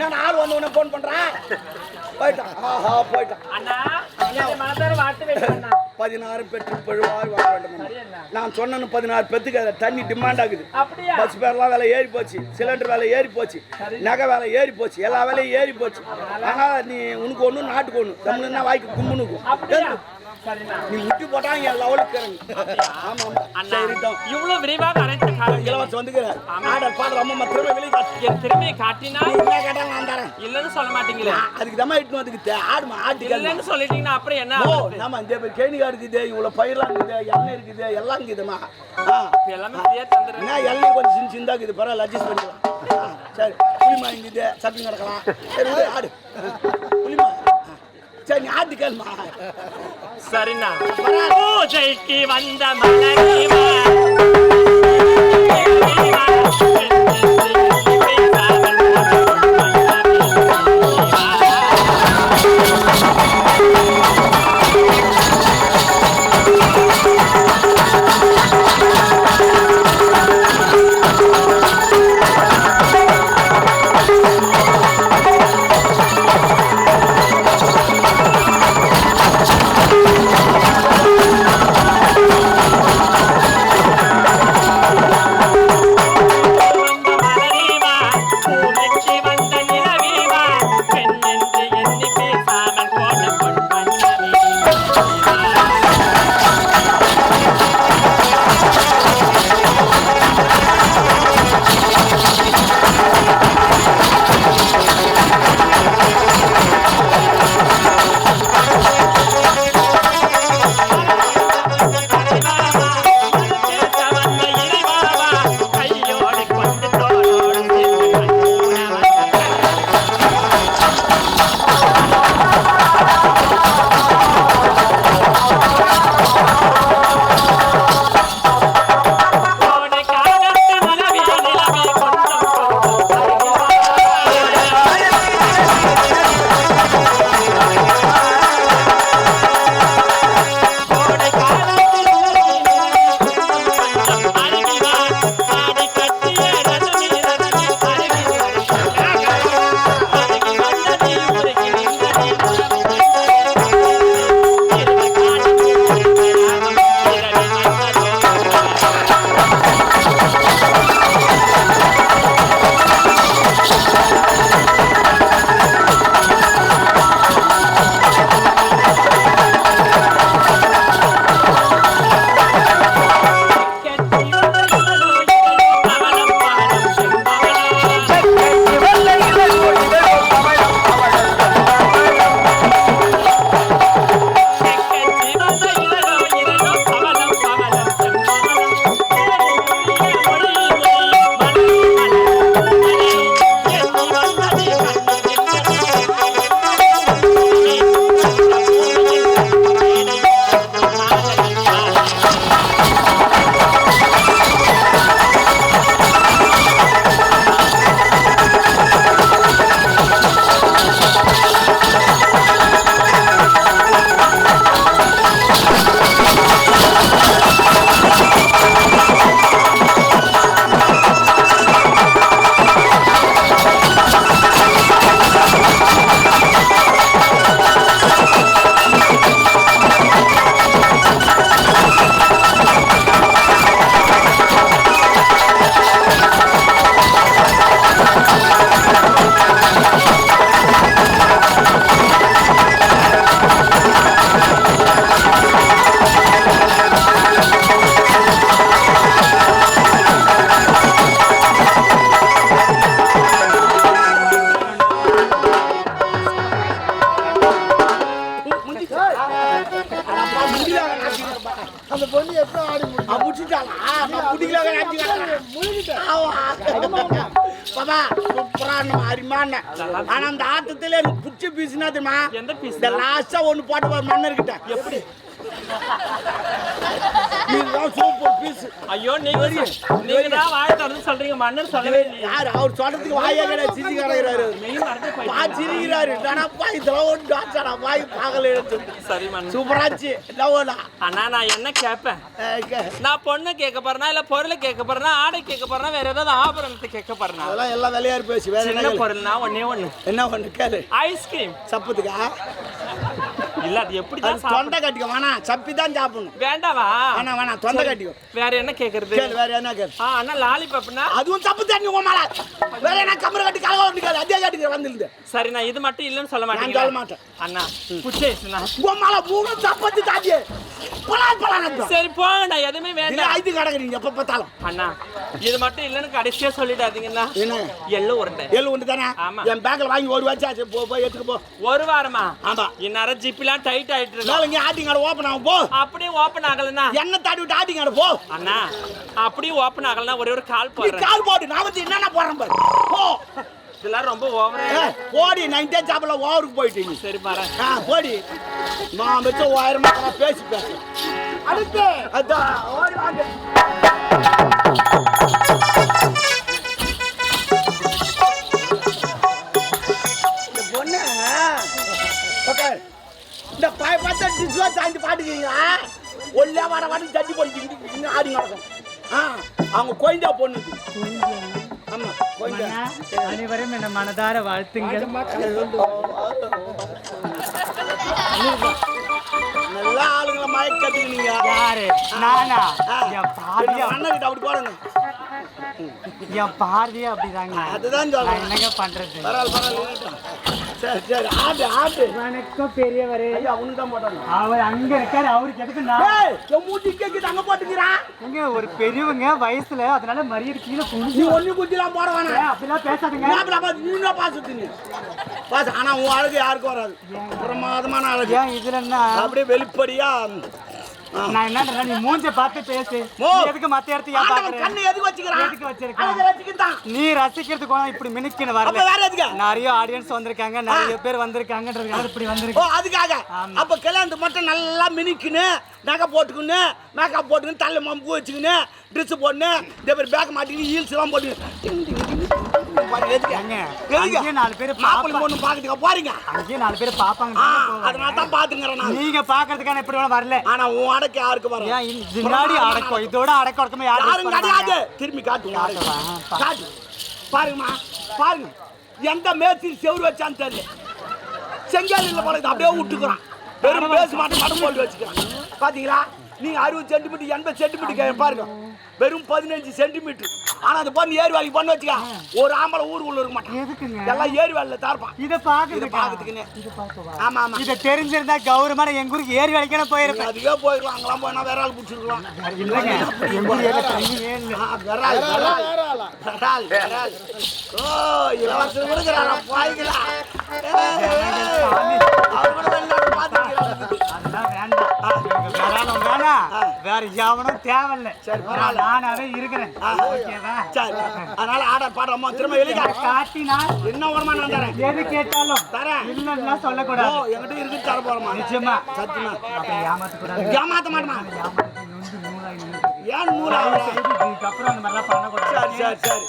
நான் ஆள் வந்து உடனே ஃபோன் பண்றேன் போயிட்டான். ஆஹா போயிட்டான். அண்ணா என்னை மனதார பதினாறு பெற்று பழுவாய் வாழ வேண்டும். நான் சொன்னேன்னு பதினாறு பெத்துக்கு அதை தண்ணி டிமாண்ட் ஆகுது. பஸ் பேர்லாம் விலை ஏறி போச்சு. சிலிண்டர் விலை ஏறி போச்சு. நகை விலை ஏறி போச்சு. எல்லா விலையும் ஏறி போச்சு. ஆனா நீ உனக்கு ஒண்ணு நாட்டுக்கு ஒண்ணு தமிழ்னா வாய்க்கு கும்முனுக்கும். நீ முட்டி போட்டா என் லெவலுக்கு இவ்வளவு விரைவாக அனைத்து காலம் இலவசம் வந்துக்கிறேன் ஆர்டர் பாடுற அம்மா திரும்ப வெளியே காட்டு. என் திறமையை காட்டினா என்ன கேட்டா நான் தரேன். இல்லைன்னு சொல்ல மாட்டீங்களே? அதுக்கு தான் இட்டு ஆடுமா ஆட்டுக்கு இல்லைன்னு சொல்லிட்டீங்கன்னா அப்புறம் என்ன? நம்ம இந்த கேணிகா இருக்குது இவ்வளவு பயிரெல்லாம் இருக்குது எண்ணெய் இருக்குது எல்லாம் இருக்குதுமா எல்லாமே தந்துடுறேன். எல்லாம் கொஞ்சம் சின்ன சின்னதாக இருக்குது. பரவாயில்ல அட்ஜஸ்ட் பண்ணிக்கலாம். சரி. புளிமா இருக்குது சட்னி கிடக்கலாம் சரி ஆடு. சரி நீ ஆட்டு கேளுமா சரிண்ணா. பூஜைக்கு வந்த மலரிவா அந்த பொண்ணு எப்படி ஆடி பாபா சூப்பரான அருமான ஆனா அந்த ஆட்டத்துல எனக்கு பிடிச்ச பீஸ்னா தெரியுமா? இந்த லாஸ்டா ஒண்ணு போட்டு பாரு மண்ணர்கிட்ட எப்படி? பீஸ் ஐயோ நீங்க நீங்க தான் வாய் திறந்து சொல்றீங்க. மன்னர் சொல்லவே இல்லையா. யார்? அவர் சொல்றதுக்கு வாயே கிடையாது மறந்து பா. சிரிக்கிறாரு. நானப்பா இதெல்லாம் ஒன்று டாக்டரா வாய் பார்க்கல எடுத்து. சரி மன்னர் சூப்பராச்சு. லவ்னா அண்ணா நான் என்ன கேட்பேன்? நான் பொண்ணு கேட்க போறேனா இல்ல பொருளை கேட்க போறேனா ஆடை கேட்க போறேனா வேற ஏதாவது ஆபரணத்தை கேட்க போறேனா? அதெல்லாம் எல்லாம் விளையாடு பேசி. வேற என்ன? பொருள்னா ஒண்ணே ஒண்ணு. என்ன பண்ணு கேளு. Ice cream. சப்பத்துக்கா? இல்ல அது அது எப்படிதான் தொண்டை கட்டிக்கோ வேணாம் சப்பி தான் சாப்பிடணும். வேண்டாவா? வேணாம் வேணாம் தொண்டை கட்டிக்கோ வேற என்ன கேக்குறது? கேளு வேற என்ன கேளு. ஆ அண்ணா லாலிபப்னா? அதுவும் தப்பு தண்ணி உமால வேற என்ன கம்பரை கட்டி கலக ஒட்டுக்காது அதே கட்டிக்கிற வந்துருது சரி நான் இது மட்டும் இல்லைன்னு சொல்ல நான் மாட்டேங்க சொல்ல மாட்டேன். அண்ணா குச்சேசுண்ணா உமால மூணு தப்பத்து தாண்டி பலான் பலான் சரி போங்கண்ணா எதுவுமே வேண்டாம். ஐந்து கிடக்குறீங்க எப்ப பார்த்தாலும். அண்ணா இது மட்டும் இல்லைன்னு கடைசியா சொல்லிடாதீங்கண்ணா. என்ன? எள்ளு உருண்டை. ஏழு ஒன்று தானே? ஆமா. என் பேக்கில் வாங்கி ஒரு வச்சாச்சு போ போய் எடுத்துக்க போ. ஒரு வாரமா? ஆமா. இந்நேரம் ஜிப்லாம் டைட் ஆயிட்டு இருக்கு நாளைக்கு ஆட்டிங் கடை ஓப்பன் ஆகும் போ. அப்படியே ஓப்பன் ஆகலண்ணா. என்ன தாட்டி விட்டு ஆட்டிங் கடை போ. அண்ணா அப்படியே ஓப்பன் ஆகலனா ஒரே ஒரு கால் போடுறேன். கால் போட்டு நான் வந்து என்னென்ன போடுறேன் பாரு. போ. இதெல்லாம் ரொம்ப ஓவரா போடி நைன்டே சாப்பிடல ஓவருக்கு போயிட்டு நீ. சரி பாரு ஆ போடி. நான் வச்ச மக்களா பேசி பேச அடுத்து அதான் ஓடி வாங்க. இந்த பாய பார்த்தா டிஸ்வா சாய்ந்து பாட்டுக்கிறீங்களா ஒல்லியா வர வர தட்டி போட்டு ஆடி நடக்கும். ஆ அவங்க கோயந்தா பொண்ணு ஆமா கோயந்தா அனைவரும் என மனதார வாழ்த்துங்கள். நல்ல ஆளுங்களை மயக்க கட்டுக்கிறீங்க யாரு? நானா. என் பாரதியா அண்ணன் அப்படி போடுங்க என் பாரதியா அப்படிதாங்க. அதுதான் என்னங்க பண்றது? பரவாயில்ல பரவாயில்ல இருக்கட்டும். சரி சரி ஆட்டு ஆட்டு வணக்கம் பெரியவரே. ஐயா தான் போட்டாங்க அவர் அங்க இருக்காரு அவருக்கு எதுக்கு நான் மூஞ்சி கேக்குது அங்க போட்டுக்கிறான் எங்க ஒரு பெரியவங்க வயசுல அதனால மரியாதை கீழே நீ குனிஞ்சு ஒண்ணு குத்திலாம் போட வேணாம். அப்படிலாம் பேசாதுங்க. மாப்பிள பாத்து நீ தான் பாசத்து நீ பாச ஆனா உன் அழகு யாருக்கும் வராது. பிரமாதமான அழகு. இதுல என்ன அப்படியே வெளிப்படையா. நான் என்ன நீ மூஞ்ச பார்த்து பேசு. எதுக்கு மத்த இடத்த ஏன் பாக்குற கண்ணு எதுக்கு வச்சுக்கிறான்? எதுக்கு வச்சுக்கிட்டான்? நீ ரசிக்கிறதுக்கு இப்படி மினுக்கின்னு அப்ப வரல வேற எதுக்கு? நிறைய ஆடியன்ஸ் வந்திருக்காங்க நிறைய பேர் வந்திருக்காங்கன்றதுக்காக இப்படி ஓ வந்திருக்கு அதுக்காக. ஆமா. அப்ப கல்யாணத்து மட்டும் நல்லா மினிக்குன்னு நகை போட்டுக்கின்னு மேக்கப் போட்டுக்கின்னு தலை மம்பு வச்சுக்கின்னு ட்ரெஸ் போட்டுன்னு இதே மாதிரி பேக் மாட்டிக்கின்னு ஹீல்ஸ் எல்லாம் போட்டு நாலு பேர் மாப்பிள்ளை பொண்ணு பாக்கிறதுக்கு போறீங்க? அங்கேயே நாலு பேர் பாப்பாங்க. அதனால தான் பாத்துங்கிறேன் நான். நீங்க பாக்குறதுக்கான இப்படி வேணா வரல. ஆனா உன் அடக்கு யாருக்கு வரும்? முன்னாடி அடக்கம். இதோட அடக்க யாரும் கிடையாது. திரும்பி காட்டு. காட்டு. பாருங்கம்மா பாருங்க. எந்த மேஸ்திரி செவுரு வச்சான்னு தெரியல. செங்கல் இல்ல போல அப்படியே விட்டுக்கிறான். வெறும் பேச மாட்டேன் மட்டும் போட்டு வச்சுக்கிறான். பாத்தீங்களா? நீங்க அறுபது சென்டிமீட்டர் எண்பது சென்டிமீட்டர் பாருங்க. வெறும் பதினஞ்சு சென்டிமீட்டர் ஆனா அந்த பொண்ணு ஏரி வேலைக்கு பண்ண வச்சுக்க. ஒரு ஆம்பளை ஊருக்குள்ள இருக்க மாட்டான். எதுக்குங்க? எல்லாம் ஏரி வேலையில தார்ப்பான் இத பாக்கிறதுக்குன்னு இது பார்க்கவா? ஆமா ஆமா. இத தெரிஞ்சிருந்தா கௌரவமான எங்க ஊருக்கு ஏறி வளைக்கணும் நீங்க போயிருப்பேன் அதுக்கே போயிருக்கலாம். அங்கெல்லாம் போனா வேற ஆள் பிடிச்சிருக்கலாம். இல்லைங்க. எங்க ஊர் ஏறி தண்ணியே இல்ல ஆ, விரால், விரால். விரால், விரால். ஓ, இலவசம். ஏய், ஏய், அவர் கூட வெளிநாடு பார்த்திருக்கிறாரு. அதெல்லாம் வேண்டாம். வேற எவனும் தேவையில்ல. சரி, பரவாயில்ல. நானாவே இருக்கிறேன். ஓகேவா? சரி, அதனால ஆர்டர் பாடுறோமா திரும்ப வெளியே காட்டினா என்ன நான் தரேன் எது கேட்டாலும் தரேன். இல்லன்னா ஓ சொல்லக்கூடாது என்கிட்ட இருக்கு தர போறோமா நிச்சயமா. சத்தியமா. அப்படி ஏமாத்த கூடாது ஏமாத்த மாட்டேமா ஏன் நூறு ஆகுது? இதுக்கப்புறம் அந்த மாதிரிலாம் பண்ணக்கூடாது. சரி சரி சரி.